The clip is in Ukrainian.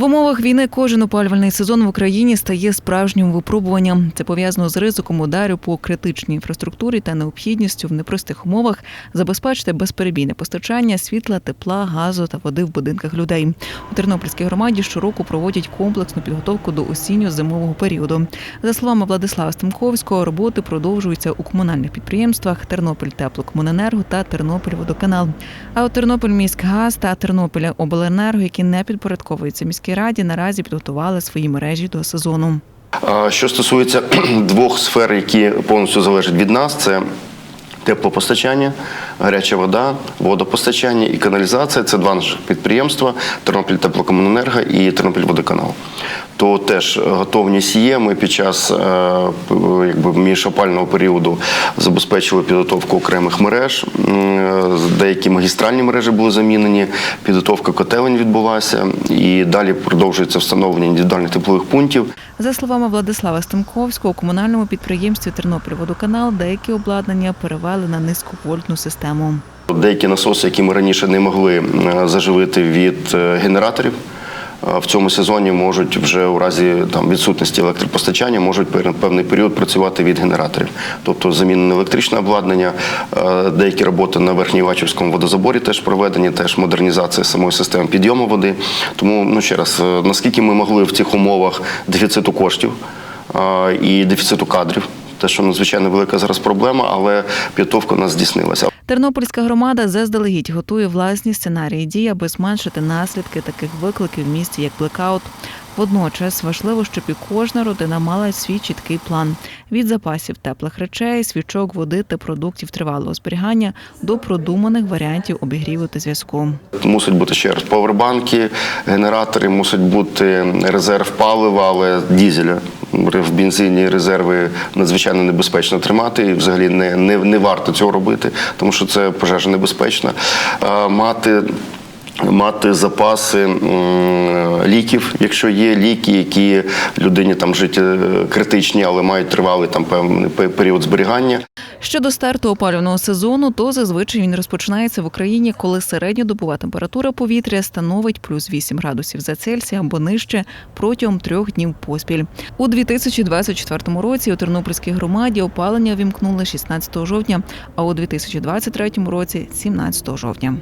В умовах війни кожен опалювальний сезон в Україні стає справжнім випробуванням. Це пов'язано з ризиком ударів по критичній інфраструктурі та необхідністю в непростих умовах забезпечити безперебійне постачання світла, тепла, газу та води в будинках людей. У Тернопільській громаді щороку проводять комплексну підготовку до осінньо-зимового періоду. За словами Владислава Стемковського, роботи продовжуються у комунальних підприємствах Тернопіль Теплокомуненерго та Тернопіль Водоканал. А от Тернопіль міськгаз та Тернопіля Обленерго, які не підпорядковуються міській раді, наразі підготували свої мережі до сезону. Що стосується двох сфер, які повністю залежать від нас, це теплопостачання, гаряча вода, водопостачання і каналізація. Це два наших підприємства Тернопіль Теплокомуненерго і Тернопіль Водоканал. То теж готовність є. Ми під час е, п- якби, міжопального періоду забезпечили підготовку окремих мереж. Деякі магістральні мережі були замінені, підготовка котелень відбулася, і далі продовжується встановлення індивідуальних теплових пунктів. За словами Владислава Стемковського, у комунальному підприємстві Тернопільводоканал деякі обладнання перевели на низьковольтну систему. Деякі насоси, які ми раніше не могли заживити від е, генераторів. е, В цьому сезоні можуть вже у разі там відсутності електропостачання можуть пер- певний період працювати від генераторів, тобто замінене електричне обладнання, е, деякі роботи на Верхньовачівському водозаборі теж проведені, теж модернізація самої системи підйому води. Тому ну ще раз, наскільки ми могли в цих умовах дефіциту коштів і дефіциту кадрів, те, що надзвичайно велика зараз проблема, але підготовка у нас здійснилася. Тернопільська громада заздалегідь готує власні сценарії дій, аби зменшити наслідки таких викликів в місті, як блекаут. Водночас важливо, щоб і кожна родина мала свій чіткий план від запасів теплих речей, свічок, води та продуктів тривалого зберігання до продуманих варіантів обігріву та зв'язку. Мусить бути ще раз повербанки, генератори, мусить бути резерв палива, але дізеля. В бензині резерви надзвичайно небезпечно тримати, і взагалі не, не, не варто цього робити, тому що це пожежа небезпечна. Е, Мати Мати запаси ліків, якщо є ліки, які людині там життя критичні, але мають тривалий там певний період зберігання. Щодо старту опалювального сезону, то зазвичай він розпочинається в Україні, коли середньодобова температура повітря становить плюс 8 градусів за Цельсія або нижче протягом трьох днів поспіль. У 2024 році у Тернопільській громаді опалення вімкнули 16 жовтня, а у 2023 році 17 жовтня.